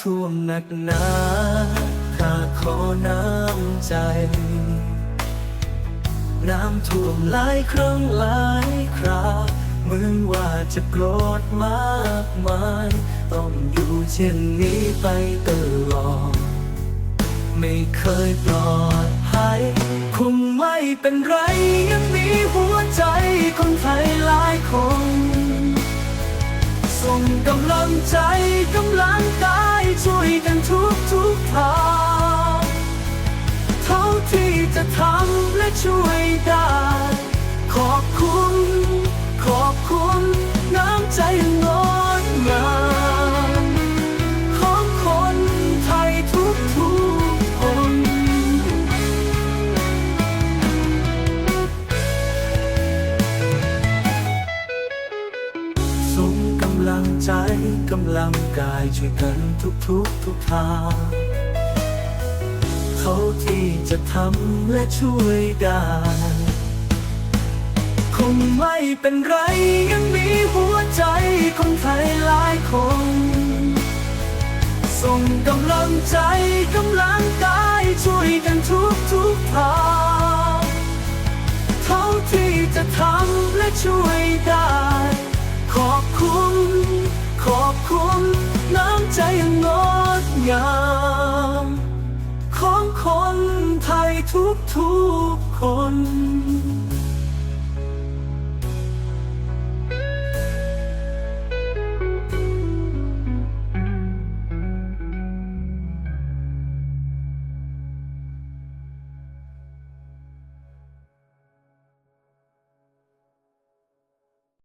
ท่วมหนักหนาข้าขอน้ำใจ น้ำท่วมหลายครั้งหลายคราเหมือนว่าจะโกรธมากมาย ต้องอยู่เช่นนี้ไปตลอด ไม่เคยปลอดภัยคงไม่เป็นไรยัง ส่งกำลังใจกำลังกายช่วยกันทุกทุกทางเท่าที่จะทำและช่วยได้ ส่งกำลังใจกำลังกายช่วยกันทุกทุกทุกทางเขาที่จะทำและช่วยได้ คงไม่เป็นไรยังมีหัวใจคนไทยหลายคน ส่งกำลังใจกำลังกายช่วยกันทุกทุกทางเท่าที่จะทำและช่วย ทุกๆคน